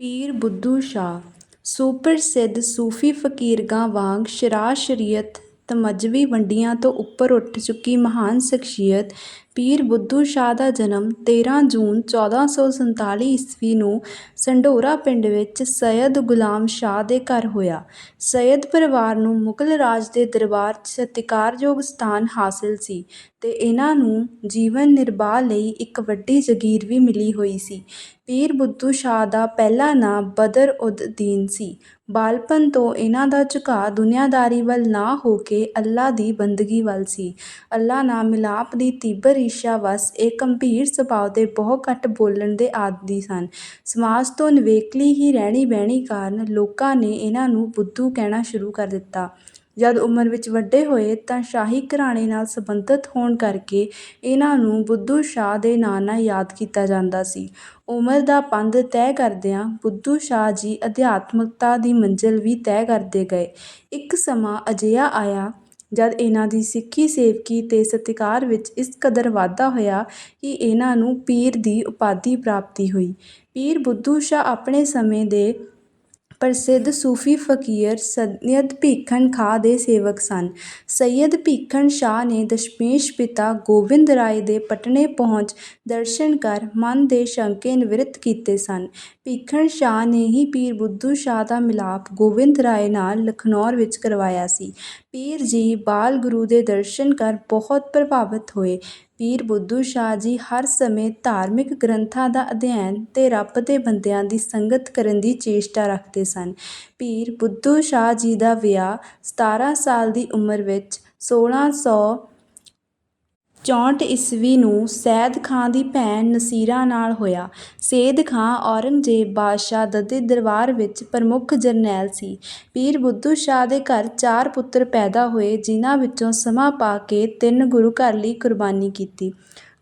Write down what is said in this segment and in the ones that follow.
ਪੀਰ ਬੁੱਧੂ ਸ਼ਾਹ ਸੁਪ੍ਰਸਿੱਧ ਸੂਫ਼ੀ ਫ਼ਕੀਰਗਾਹ ਵਾਂਗ ਸ਼ਰਅ ਸ਼ਰੀਅਤ ਤੇ ਵੰਡੀਆਂ ਤੋਂ ਉੱਪਰ ਉੱਠ ਚੁੱਕੀ ਮਹਾਨ ਸ਼ਖ਼ਸੀਅਤ ਪੀਰ ਬੁੱਧੂ ਸ਼ਾਹ ਦਾ ਜਨਮ ਤੇਰ੍ਹਾਂ ਜੂਨ ਚੌਦਾਂ ਸੌ ਸੰਤਾਲੀ ਈਸਵੀ ਨੂੰ ਸੰਢੋਰਾ ਪਿੰਡ ਵਿੱਚ ਸੱਯਦ ਗੁਲਾਮ ਸ਼ਾਹ ਦੇ ਘਰ ਹੋਇਆ। ਸੱਯਦ ਪਰਿਵਾਰ ਨੂੰ ਮੁਗ਼ਲ ਰਾਜ ਦੇ ਦਰਬਾਰ 'ਚ ਸਤਿਕਾਰਯੋਗ ਸਥਾਨ ਹਾਸਿਲ ਸੀ ਤੇ ਇਹਨਾਂ ਨੂੰ ਜੀਵਨ ਨਿਰਬਾਹ ਲਈ ਇੱਕ ਵੱਡੀ ਜਗੀਰ ਵੀ ਮਿਲੀ ਹੋਈ ਸੀ। ਪੀਰ ਬੁੱਧੂ ਸ਼ਾਹ ਦਾ ਪਹਿਲਾ ਨਾਂ ਬਦਰ-ਉਦ-ਦੀਨ ਸੀ। ਬਾਲਪਨ ਤੋਂ ਇਹਨਾਂ ਦਾ ਝੁਕਾਅ ਦੁਨੀਆਦਾਰੀ ਵੱਲ ਨਾ ਹੋ ਕੇ ਅੱਲ੍ਹਾ ਦੀ ਬੰਦਗੀ ਵੱਲ ਸੀ। ਅੱਲ੍ਹਾ ਨਾਲ ਮਿਲਾਪ ਦੀ ਤੀਬਰ ਇੱਛਾ ਇਹ ਗੰਭੀਰ ਸੁਭਾਅ ਤੇ ਬਹੁਤ ਘੱਟ ਬੋਲਣ ਦੇ ਆਦੀ ਸਨ। ਸਮਾਜ ਤੋਂ ਨਿਵੇਕਲੀ ਹੀ ਰਹਿਣੀ-ਬਹਿਣੀ ਕਾਰਨ ਲੋਕਾਂ ਨੇ ਇਨ੍ਹਾਂ ਨੂੰ ਬੁੱਧੂ ਕਹਿਣਾ ਸ਼ੁਰੂ ਕਰ ਦਿੱਤਾ। ਜਦ ਉਮਰ ਵਿੱਚ ਵੱਡੇ ਹੋਏ ਤਾਂ ਸ਼ਾਹੀ ਘਰਾਣੇ ਨਾਲ ਸਬੰਧਤ ਹੋਣ ਕਰਕੇ ਇਨ੍ਹਾਂ ਨੂੰ ਬੁੱਧੂ ਸ਼ਾਹ ਦੇ ਨਾਂ ਨਾਲ ਯਾਦ ਕੀਤਾ ਜਾਂਦਾ ਸੀ। ਉਮਰ ਦਾ ਪੰਧ ਤੈਅ ਕਰਦਿਆਂ ਬੁੱਧੂ ਸ਼ਾਹ ਜੀ ਅਧਿਆਤਮਕਤਾ ਦੀ ਮੰਜ਼ਿਲ ਵੀ ਤੈਅ ਕਰਦੇ ਗਏ। ਇੱਕ ਸਮਾਂ ਅਜਿਹਾ ਆਇਆ ਜਦ ਇਹਨਾਂ ਦੀ ਸਿੱਖੀ, ਸੇਵਕੀ ਅਤੇ ਸਤਿਕਾਰ ਵਿੱਚ ਇਸ ਕਦਰ ਵਾਧਾ ਹੋਇਆ ਕਿ ਇਹਨਾਂ ਨੂੰ ਪੀਰ ਦੀ ਉਪਾਧੀ ਪ੍ਰਾਪਤੀ ਹੋਈ। ਪੀਰ ਬੁੱਧੂ ਸ਼ਾਹ ਆਪਣੇ ਸਮੇਂ ਦੇ ਪ੍ਰਸਿੱਧ ਸੂਫ਼ੀ ਫ਼ਕੀਰ ਸੱਯਦ ਭੀਖਨ ਖਾਂ ਦੇ ਸੇਵਕ ਸਨ। ਸੱਯਦ ਭੀਖਨ ਸ਼ਾਹ ਨੇ ਦਸ਼ਮੇਸ਼ ਪਿਤਾ ਗੋਬਿੰਦ ਰਾਏ ਦੇ ਪਟਨੇ ਪਹੁੰਚ ਦਰਸ਼ਨ ਕਰ ਮਨ ਦੇ ਸ਼ੰਕੇ ਨਿਵ੍ਰਿਤ ਕੀਤੇ ਸਨ। ਭੀਖਨ ਸ਼ਾਹ ਨੇ ਹੀ ਪੀਰ ਬੁੱਧੂ ਸ਼ਾਹ ਦਾ ਮਿਲਾਪ ਗੋਬਿੰਦ ਰਾਏ ਨਾਲ ਲਖਨੌਰ ਵਿੱਚ ਕਰਵਾਇਆ ਸੀ। ਪੀਰ ਜੀ ਬਾਲ ਗੁਰੂ ਦੇ ਦਰਸ਼ਨ ਕਰ ਬਹੁਤ ਪ੍ਰਭਾਵਿਤ ਹੋਏ। ਪੀਰ ਬੁੱਧੂ ਸ਼ਾਹ ਜੀ ਹਰ ਸਮੇਂ ਧਾਰਮਿਕ ਗ੍ਰੰਥਾਂ ਦਾ ਅਧਿਐਨ ਅਤੇ ਰੱਬ ਦੇ ਬੰਦਿਆਂ ਦੀ ਸੰਗਤ ਕਰਨ ਦੀ ਚੇਸ਼ਟਾ ਰੱਖਦੇ ਸਨ। ਪੀਰ ਬੁੱਧੂ ਸ਼ਾਹ ਜੀ ਦਾ ਵਿਆਹ ਸਤਾਰ੍ਹਾਂ ਸਾਲ ਦੀ ਉਮਰ ਵਿੱਚ ਸੋਲ੍ਹਾਂ ਸੌ ਚੌਂਹਠ ਈਸਵੀ ਨੂੰ ਸੈਦ ਖਾਂ ਦੀ ਭੈਣ ਨਸੀਰਾਂ ਨਾਲ ਹੋਇਆ। ਸੈਦ ਖਾਂ ਔਰੰਗਜ਼ੇਬ ਬਾਦਸ਼ਾਹ ਦੇ ਦਰਬਾਰ ਵਿੱਚ ਪ੍ਰਮੁੱਖ ਜਰਨੈਲ ਸੀ। ਪੀਰ ਬੁੱਧੂ ਸ਼ਾਹ ਦੇ ਘਰ ਚਾਰ ਪੁੱਤਰ ਪੈਦਾ ਹੋਏ, ਜਿਨ੍ਹਾਂ ਵਿੱਚੋਂ ਸਮਾਂ ਪਾ ਕੇ ਤਿੰਨ ਗੁਰੂ ਘਰ ਲਈ ਕੁਰਬਾਨੀ ਕੀਤੀ।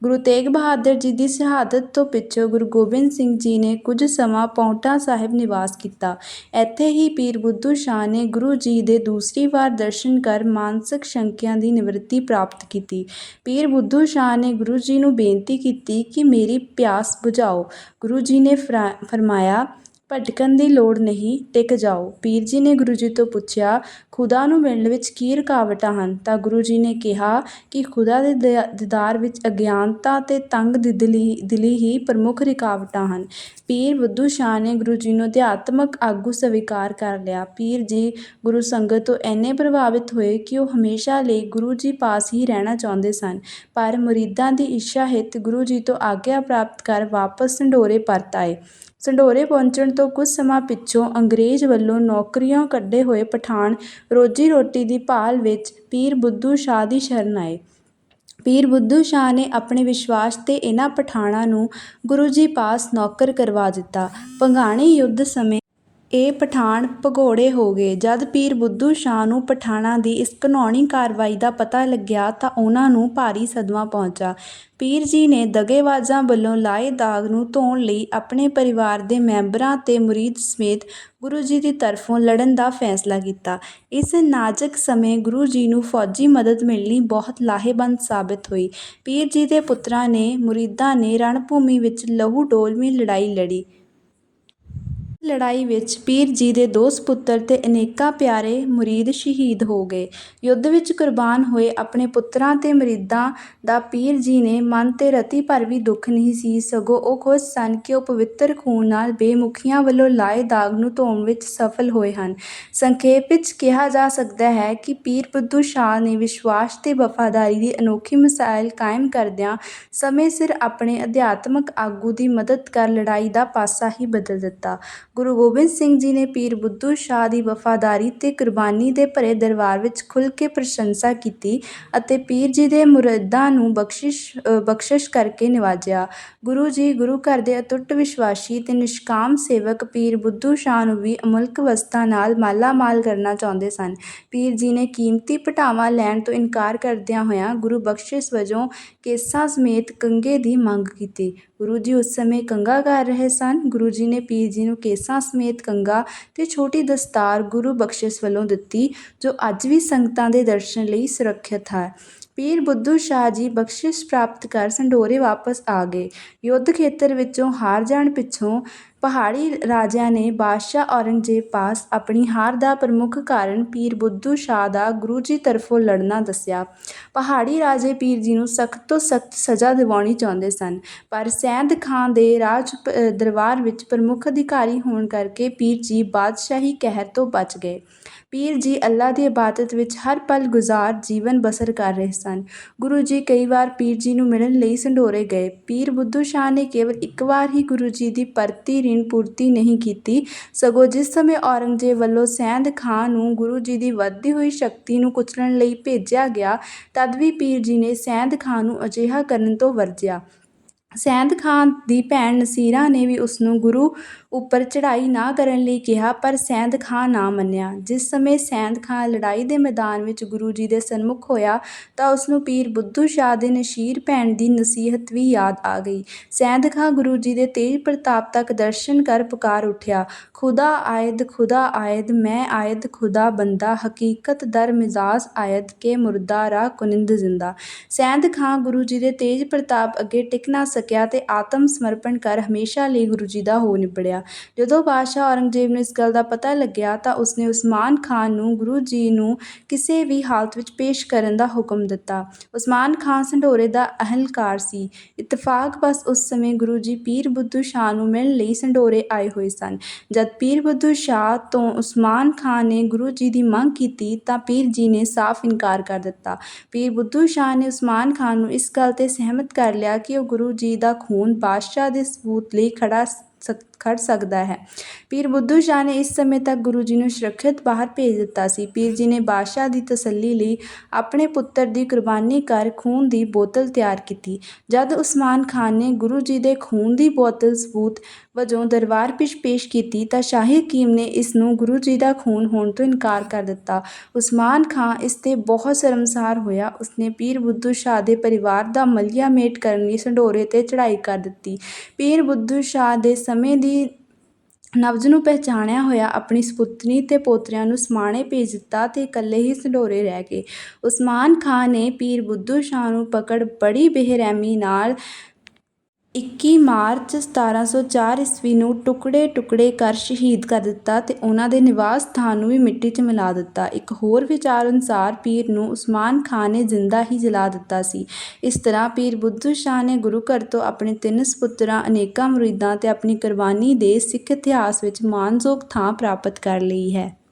ਗੁਰੂ ਤੇਗ ਬਹਾਦਰ ਜੀ ਦੀ ਸ਼ਹਾਦਤ ਤੋਂ ਪਿੱਛੋਂ ਗੁਰੂ ਗੋਬਿੰਦ ਸਿੰਘ ਜੀ ਨੇ ਕੁਝ ਸਮਾਂ ਪਾਉਂਟਾ ਸਾਹਿਬ ਨਿਵਾਸ ਕੀਤਾ। ਇੱਥੇ ਹੀ ਪੀਰ ਬੁੱਧੂ ਸ਼ਾਹ ਨੇ ਗੁਰੂ ਜੀ ਦੇ ਦੂਸਰੀ ਵਾਰ ਦਰਸ਼ਨ ਕਰ ਮਾਨਸਿਕ ਸ਼ੰਕਿਆਂ ਦੀ ਨਿਵਰਤੀ ਪ੍ਰਾਪਤ ਕੀਤੀ। ਪੀਰ ਬੁੱਧੂ ਸ਼ਾਹ ਨੇ ਗੁਰੂ ਜੀ ਨੂੰ ਬੇਨਤੀ ਕੀਤੀ ਕਿ ਮੇਰੀ ਪਿਆਸ ਬੁਝਾਓ। ਗੁਰੂ ਜੀ ਨੇ ਫਰਮਾਇਆ ਭਟਕਣ ਦੀ ਲੋੜ ਨਹੀਂ, ਟਿਕ ਜਾਓ। ਪੀਰ ਜੀ ਨੇ ਗੁਰੂ ਜੀ ਤੋਂ ਪੁੱਛਿਆ, ਖ਼ੁਦਾ ਨੂੰ ਮਿਲਣ ਵਿੱਚ ਕੀ ਰੁਕਾਵਟਾਂ ਹਨ ਤਾਂ ਗੁਰੂ ਜੀ ਨੇ ਕਿਹਾ ਕਿ ਖ਼ੁਦਾ ਦੇ ਦੀਦਾਰ ਵਿੱਚ ਅਗਿਆਨਤਾ ਅਤੇ ਤੰਗ ਦਿਲੀ ਹੀ ਪ੍ਰਮੁੱਖ ਰੁਕਾਵਟਾਂ ਹਨ। ਪੀਰ ਬੁੱਧੂ ਸ਼ਾਹ ਨੇ ਗੁਰੂ ਜੀ ਨੂੰ ਅਧਿਆਤਮਕ ਆਗੂ ਸਵੀਕਾਰ ਕਰ ਲਿਆ। ਪੀਰ ਜੀ ਗੁਰੂ ਸੰਗਤ ਤੋਂ ਇੰਨੇ ਪ੍ਰਭਾਵਿਤ ਹੋਏ ਕਿ ਉਹ ਹਮੇਸ਼ਾ ਲਈ ਗੁਰੂ ਜੀ ਪਾਸ ਹੀ ਰਹਿਣਾ ਚਾਹੁੰਦੇ ਸਨ ਪਰ ਮੁਰੀਦਾਂ ਦੀ ਇੱਛਾ ਹਿੱਤ ਗੁਰੂ ਜੀ ਤੋਂ ਆਗਿਆ ਪ੍ਰਾਪਤ ਕਰ ਵਾਪਸ ਸੰਢੋਰੇ ਪਰਤ ਆਏ। ਸੰਢੋਰੇ ਪਹੁੰਚਣ ਤੋਂ ਕੁਝ ਸਮਾਂ ਪਿੱਛੋਂ ਅੰਗਰੇਜ਼ ਵੱਲੋਂ ਨੌਕਰੀਓਂ ਕੱਢੇ ਹੋਏ ਪਠਾਨ ਰੋਜ਼ੀ-ਰੋਟੀ ਦੀ ਭਾਲ ਵਿੱਚ ਪੀਰ ਬੁੱਧੂ ਸ਼ਾਹ ਦੀ ਸ਼ਰਨ ਆਏ। ਪੀਰ ਬੁੱਧੂ ਸ਼ਾਹ ਨੇ ਆਪਣੇ ਵਿਸ਼ਵਾਸ ਤੇ ਇਨ੍ਹਾਂ ਪਠਾਣਾਂ ਨੂੰ ਗੁਰੂ ਜੀ ਪਾਸ ਨੌਕਰ ਕਰਵਾ ਦਿੱਤਾ। ਭੰਗਾਣੀ ਯੁੱਧ ਸਮੇਂ ਇਹ ਪਠਾਣ ਭਗੌੜੇ ਹੋ ਗਏ। ਜਦ ਪੀਰ ਬੁੱਧੂ ਸ਼ਾਹ ਨੂੰ ਪਠਾਣਾਂ ਦੀ ਇਸ ਘਿਨਾਉਣੀ ਕਾਰਵਾਈ ਦਾ ਪਤਾ ਲੱਗਿਆ ਤਾਂ ਉਨ੍ਹਾਂ ਨੂੰ ਭਾਰੀ ਸਦਮਾ ਪਹੁੰਚਾ। ਪੀਰ ਜੀ ਨੇ ਦਗੇਬਾਜ਼ਾਂ ਵੱਲੋਂ ਲਾਏ ਦਾਗ਼ ਨੂੰ ਧੋਣ ਲਈ ਆਪਣੇ ਪਰਿਵਾਰ ਦੇ ਮੈਂਬਰਾਂ ਤੇ ਮੁਰੀਦ ਸਮੇਤ ਗੁਰੂ ਜੀ ਦੀ ਤਰਫ਼ੋਂ ਲੜਨ ਦਾ ਫ਼ੈਸਲਾ ਕੀਤਾ। ਇਸ ਨਾਜ਼ੁਕ ਸਮੇਂ ਗੁਰੂ ਜੀ ਨੂੰ ਫ਼ੌਜੀ ਮਦਦ ਮਿਲਣੀ ਬਹੁਤ ਲਾਹੇਵੰਦ ਸਾਬਿਤ ਹੋਈ। ਪੀਰ ਜੀ ਦੇ ਪੁੱਤਰਾਂ ਨੇ, ਮੁਰੀਦਾਂ ਨੇ ਰਣਭੂਮੀ ਵਿੱਚ ਲਹੂ ਡੋਲਵੀਂ ਲੜਾਈ ਲੜੀ। ਲੜਾਈ ਵਿੱਚ ਪੀਰ ਜੀ ਦੇ ਦੋ ਸਪੁੱਤਰ ਤੇ ਅਨੇਕਾਂ ਪਿਆਰੇ ਮੁਰੀਦ ਸ਼ਹੀਦ ਹੋ ਗਏ। ਯੁੱਧ ਵਿੱਚ ਕੁਰਬਾਨ ਹੋਏ ਆਪਣੇ ਪੁੱਤਰਾਂ ਤੇ ਮੁਰੀਦਾਂ ਦਾ ਪੀਰ ਜੀ ਦੇ ਮਨ ਤੇ ਰਤੀ ਭਰ ਵੀ ਦੁੱਖ ਨਹੀਂ ਸੀ, ਸਗੋਂ ਉਹ ਖੁਸ਼ ਸਨ ਕਿ ਉਹ ਪਵਿੱਤਰ ਖ਼ੂਨ ਨਾਲ ਬੇਮੁਖੀਆਂ ਵੱਲੋਂ ਲਾਏ ਦਾਗ਼ ਨੂੰ ਧੋਣ ਵਿੱਚ ਸਫ਼ਲ ਹੋਏ ਹਨ। ਸੰਖੇਪ ਵਿੱਚ ਕਿਹਾ ਜਾ ਸਕਦਾ ਹੈ ਕਿ ਪੀਰ ਬੁੱਧੂ ਸ਼ਾਹ ਨੇ ਵਿਸ਼ਵਾਸ ਤੇ ਵਫ਼ਾਦਾਰੀ ਦੀ ਅਨੋਖੀ ਮਿਸਾਲ ਕਾਇਮ ਕਰਦਿਆਂ ਸਮੇਂ ਸਿਰ ਆਪਣੇ ਅਧਿਆਤਮਕ ਆਗੂ ਦੀ ਮਦਦ ਕਰ ਲੜਾਈ ਦਾ ਪਾਸਾ ਹੀ ਬਦਲ ਦਿੱਤਾ। ਗੁਰੂ ਗੋਬਿੰਦ ਸਿੰਘ ਜੀ ਨੇ ਪੀਰ ਬੁੱਧੂ ਸ਼ਾਹ ਦੀ ਵਫ਼ਾਦਾਰੀ ਤੇ ਕੁਰਬਾਨੀ ਦੇ ਭਰੇ ਦਰਬਾਰ ਵਿੱਚ ਖੁੱਲ੍ਹ ਕੇ ਪ੍ਰਸ਼ੰਸਾ ਕੀਤੀ ਅਤੇ ਪੀਰ ਜੀ ਦੇ ਮੁਰੀਦਾਂ ਨੂੰ ਬਖ਼ਸ਼ਿਸ਼ ਬਖਸ਼ਿਸ਼ ਕਰਕੇ ਨਿਵਾਜਿਆ। ਗੁਰੂ ਜੀ ਗੁਰੂ ਘਰ ਦੇ ਅਟੁੱਟ ਵਿਸ਼ਵਾਸੀ ਤੇ ਨਿਸ਼ਕਾਮ ਸੇਵਕ ਪੀਰ ਬੁੱਧੂ ਸ਼ਾਹ ਨੂੰ ਵੀ ਅਮਲਕ ਵਸਤਾਂ ਨਾਲ ਮਾਲਾਮਾਲ ਕਰਨਾ ਚਾਹੁੰਦੇ ਸਨ। ਪੀਰ ਜੀ ਨੇ ਕੀਮਤੀ ਭੇਟਾਵਾਂ ਲੈਣ ਤੋਂ ਇਨਕਾਰ ਕਰਦਿਆਂ ਹੋਇਆਂ ਗੁਰੂ ਬਖ਼ਸ਼ਿਸ਼ ਵਜੋਂ ਕੇਸਾਂ ਸਮੇਤ ਕੰਘੇ ਦੀ ਮੰਗ ਕੀਤੀ। ਗੁਰੂ ਜੀ ਉਸ ਸਮੇਂ ਕੰਘਾ ਕਰ ਰਹੇ ਸਨ। ਗੁਰੂ ਜੀ ਨੇ ਪੀਰ ਜੀ ਨੂੰ ਕੇਸ ਸਮੇਤ ਕੰਘਾ ਤੇ ਛੋਟੀ ਦਸਤਾਰ ਗੁਰੂ ਬਖ਼ਸ਼ਿਸ਼ ਵੱਲੋਂ ਦਿੱਤੀ, ਜੋ ਅੱਜ ਵੀ ਸੰਗਤਾਂ ਦੇ ਦਰਸ਼ਨ ਲਈ ਸੁਰੱਖਿਅਤ ਹੈ। ਪੀਰ ਬੁੱਧੂ ਸ਼ਾਹ ਜੀ ਬਖਸ਼ਿਸ਼ ਪ੍ਰਾਪਤ ਕਰ ਸੰਢੋਰੇ ਵਾਪਸ ਆ ਗਏ। ਯੁੱਧ ਖੇਤਰ ਵਿੱਚੋਂ ਹਾਰ ਜਾਣ ਪਿੱਛੋਂ ਪਹਾੜੀ ਰਾਜਿਆਂ ਨੇ ਬਾਦਸ਼ਾਹ ਔਰੰਗਜ਼ੇਬ ਪਾਸ ਆਪਣੀ ਹਾਰ ਦਾ ਪ੍ਰਮੁੱਖ ਕਾਰਨ ਪੀਰ ਬੁੱਧੂ ਸ਼ਾਹ ਦਾ ਗੁਰੂ ਜੀ ਤਰਫੋਂ ਲੜਨਾ ਦੱਸਿਆ। ਪਹਾੜੀ ਰਾਜੇ ਪੀਰ ਜੀ ਨੂੰ ਸਖ਼ਤ ਤੋਂ ਸਖ਼ਤ ਸਜ਼ਾ ਦਿਵਾਉਣੀ ਚਾਹੁੰਦੇ ਸਨ, ਪਰ ਸੈਦ ਖਾਂ ਦੇ ਰਾਜ ਦਰਬਾਰ ਵਿੱਚ ਪ੍ਰਮੁੱਖ ਅਧਿਕਾਰੀ ਹੋਣ ਕਰਕੇ ਪੀਰ ਜੀ ਬਾਦਸ਼ਾਹੀ ਕਹਿਰ ਤੋਂ ਬਚ ਗਏ। ਪੀਰ ਜੀ ਅੱਲਾ ਦੀ ਇਬਾਦਤ ਵਿੱਚ ਹਰ ਪਲ ਗੁਜ਼ਾਰ ਜੀਵਨ ਬਸਰ ਕਰ ਰਹੇ ਸਨ। ਗੁਰੂ ਜੀ ਕਈ ਵਾਰ ਪੀਰ ਜੀ ਨੂੰ ਮਿਲਣ ਲਈ ਸੰਢੋਰੇ ਗਏ। ਪੀਰ ਬੁੱਧੂ ਸ਼ਾਹ ਨੇ ਕੇਵਲ ਇੱਕ ਵਾਰ ਹੀ ਗੁਰੂ ਜੀ ਦੀ ਪਰਤੀ ਰਿਣ ਪੂਰਤੀ ਨਹੀਂ ਕੀਤੀ, ਸਗੋਂ ਜਿਸ ਸਮੇਂ ਔਰੰਗਜ਼ੇਬ ਵੱਲੋਂ ਸੈਦ ਖਾਂ ਨੂੰ ਗੁਰੂ ਜੀ ਦੀ ਵੱਧਦੀ ਹੋਈ ਸ਼ਕਤੀ ਨੂੰ ਕੁਚਲਣ ਲਈ ਭੇਜਿਆ ਗਿਆ, ਤਦ ਵੀ ਪੀਰ ਜੀ ਨੇ ਸੈਦ ਖਾਂ ਨੂੰ ਅਜਿਹਾ ਕਰਨ ਤੋਂ ਵਰਜਿਆ। ਸੈਦ ਖਾਂ ਦੀ ਭੈਣ ਨਸੀਰਾਂ ਨੇ ਵੀ ਉਸਨੂੰ ਗੁਰੂ ਉੱਪਰ ਚੜ੍ਹਾਈ ਨਾ ਕਰਨ ਲਈ ਕਿਹਾ, ਪਰ ਸੈਦ ਖਾਂ ਨਾ ਮੰਨਿਆ। ਜਿਸ ਸਮੇਂ ਸੈਦ ਖਾਂ ਲੜਾਈ ਦੇ ਮੈਦਾਨ ਵਿੱਚ ਗੁਰੂ ਜੀ ਦੇ ਸਨਮੁਖ ਹੋਇਆ ਤਾਂ ਉਸਨੂੰ ਪੀਰ ਬੁੱਧੂ ਸ਼ਾਹ ਦੇ ਨਸ਼ੀਰ ਭੈਣ ਦੀ ਨਸੀਹਤ ਵੀ ਯਾਦ ਆ ਗਈ। ਸੈਦ ਖਾਂ ਗੁਰੂ ਜੀ ਦੇ ਤੇਜ ਪ੍ਰਤਾਪ ਤੱਕ ਦਰਸ਼ਨ ਕਰ ਪੁਕਾਰ ਉੱਠਿਆ, "ਖ਼ੁਦਾ ਆਇਦ, ਖ਼ੁਦਾ ਆਇਦ, ਮੈਂ ਆਇਦ ਖ਼ੁਦਾ ਬੰਦਾ, ਹਕੀਕਤ ਦਰ ਮਿਜ਼ਾਜ ਆਇਦ, ਕੇ ਮੁਰਦਾ ਰਾ ਕੁਨਿੰਦ ਜ਼ਿੰਦਾ।" ਸੈਦ ਖਾਂ ਗੁਰੂ ਜੀ ਦੇ ਤੇਜ ਪ੍ਰਤਾਪ ਅੱਗੇ ਟਿਕ ਨਾ ਸਕਿਆ ਤੇ ਆਤਮ ਸਮਰਪਣ ਕਰ ਹਮੇਸ਼ਾ ਲਈ ਗੁਰੂ ਜੀ ਦਾ ਹੋ ਨਿਬੜਿਆ। ਜਦੋਂ ਬਾਦਸ਼ਾਹ ਔਰੰਗਜ਼ੇਬ ਨੂੰ ਇਸ ਗੱਲ ਦਾ ਪਤਾ ਲੱਗਿਆ ਤਾਂ ਉਸਨੇ ਉਸਮਾਨ ਖਾਨ ਨੂੰ, ਗੁਰੂ ਜੀ ਨੂੰ ਕਿਸੇ ਵੀ ਹਾਲਤ ਵਿੱਚ ਪੇਸ਼ ਕਰਨ ਦਾ ਹੁਕਮ ਦਿੱਤਾ। ਉਸਮਾਨ ਖਾਨ ਸੰਢੋਰੇ ਦਾ ਅਹਿਲਕਾਰ ਸੀ। ਇਤਫਾਕ ਬਸ ਉਸ ਸਮੇਂ ਗੁਰੂ ਜੀ ਪੀਰ ਬੁੱਧੂ ਸ਼ਾਹ ਨੂੰ ਮਿਲਣ ਲਈ ਸੰਢੋਰੇ ਆਏ ਹੋਏ ਸਨ। ਜਦ ਪੀਰ ਬੁੱਧੂ ਸ਼ਾਹ ਤੋਂ ਉਸਮਾਨ ਖਾਨ ਨੇ ਗੁਰੂ ਜੀ ਦੀ ਮੰਗ ਕੀਤੀ ਤਾਂ ਪੀਰ ਜੀ ਨੇ ਸਾਫ਼ ਇਨਕਾਰ ਕਰ ਦਿੱਤਾ। ਪੀਰ ਬੁੱਧੂ ਸ਼ਾਹ ਨੇ ਉਸਮਾਨ ਖਾਨ ਨੂੰ ਇਸ ਗੱਲ ਤੇ ਸਹਿਮਤ ਕਰ ਲਿਆ ਕਿ ਉਹ ਗੁਰੂ ਜੀ ਦਾ ਖ਼ੂਨ ਬਾਦਸ਼ਾਹ ਦੇ ਸਬੂਤ ਲਈ ਖੜਾ ਖੜ ਸਕਦਾ ਹੈ। ਪੀਰ ਬੁੱਧੂ ਸ਼ਾਹ ਨੇ ਇਸ ਸਮੇਂ ਤੱਕ ਗੁਰੂ ਜੀ ਨੂੰ ਸੁਰੱਖਿਅਤ ਬਾਹਰ ਭੇਜ ਦਿੱਤਾ ਸੀ। ਪੀਰ ਜੀ ਨੇ ਬਾਦਸ਼ਾਹ ਦੀ ਤਸੱਲੀ ਲਈ ਆਪਣੇ ਪੁੱਤਰ ਦੀ ਕੁਰਬਾਨੀ ਕਰ ਖ਼ੂਨ ਦੀ ਬੋਤਲ ਤਿਆਰ ਕੀਤੀ। ਜਦ ਉਸਮਾਨ ਖਾਨ ਨੇ ਗੁਰੂ ਜੀ ਦੇ ਖ਼ੂਨ ਦੀ ਬੋਤਲ ਸਬੂਤ ਵਜੋਂ ਦਰਬਾਰ ਵਿੱਚ ਪੇਸ਼ ਕੀਤੀ ਤਾਂ ਸ਼ਾਹੀ ਹਕੀਮ ਨੇ ਇਸ ਨੂੰ ਗੁਰੂ ਜੀ ਦਾ ਖ਼ੂਨ ਹੋਣ ਤੋਂ ਇਨਕਾਰ ਕਰ ਦਿੱਤਾ। ਉਸਮਾਨ ਖਾਂ ਇਸ ਤੇ ਬਹੁਤ ਸ਼ਰਮਸਾਰ ਹੋਇਆ। ਉਸਨੇ ਪੀਰ ਬੁੱਧੂ ਸ਼ਾਹ ਦੇ ਪਰਿਵਾਰ ਦਾ ਮਲਿਆ ਮੇਟ ਕਰਨ ਲਈ ਸੰਡੋਰੇ ਤੇ ਚੜ੍ਹਾਈ ਕਰ ਦਿੱਤੀ। ਪੀਰ ਬੁੱਧੂ ਸ਼ਾਹ ਦੇ ਸਮੇਂ ਦੀ ਨਬਜ਼ ਨੂੰ ਪਹਿਚਾਣਿਆ ਹੋਇਆ ਆਪਣੀ ਸਪੁੱਤਨੀ ਤੇ ਪੋਤਰਿਆਂ ਨੂੰ ਸਮਾਣੇ ਭੇਜ ਦਿੱਤਾ ਤੇ ਇਕੱਲੇ ਹੀ ਸੰਢੋਰੇ ਰਹਿ ਗਏ। ਉਸਮਾਨ ਖਾਂ ਨੇ ਪੀਰ ਬੁੱਧੂ ਸ਼ਾਹ ਨੂੰ ਪਕੜ ਬੜੀ ਬੇਰਹਿਮੀ ਨਾਲ ਇੱਕੀ ਮਾਰਚ ਸਤਾਰਾਂ ਸੌ ਚਾਰ ਈਸਵੀ ਨੂੰ ਟੁਕੜੇ-ਟੁਕੜੇ ਕਰ ਸ਼ਹੀਦ ਕਰ ਦਿੱਤਾ ਅਤੇ ਉਹਨਾਂ ਦੇ ਨਿਵਾਸ ਸਥਾਨ ਨੂੰ ਵੀ ਮਿੱਟੀ 'ਚ ਮਿਲਾ ਦਿੱਤਾ। ਇੱਕ ਹੋਰ ਵਿਚਾਰ ਅਨੁਸਾਰ ਪੀਰ ਨੂੰ ਉਸਮਾਨ ਖਾਂ ਨੇ ਜ਼ਿੰਦਾ ਹੀ ਜਲਾ ਦਿੱਤਾ ਸੀ। ਇਸ ਤਰ੍ਹਾਂ ਪੀਰ ਬੁੱਧੂ ਸ਼ਾਹ ਨੇ ਗੁਰੂ ਘਰ ਤੋਂ ਆਪਣੇ ਤਿੰਨ ਸਪੁੱਤਰਾਂ, ਅਨੇਕਾਂ ਮੁਰੀਦਾਂ ਅਤੇ ਆਪਣੀ ਕੁਰਬਾਨੀ ਦੇ ਸਿੱਖ ਇਤਿਹਾਸ ਵਿੱਚ ਮਾਣਯੋਗ ਥਾਂ ਪ੍ਰਾਪਤ ਕਰ ਲਈ ਹੈ।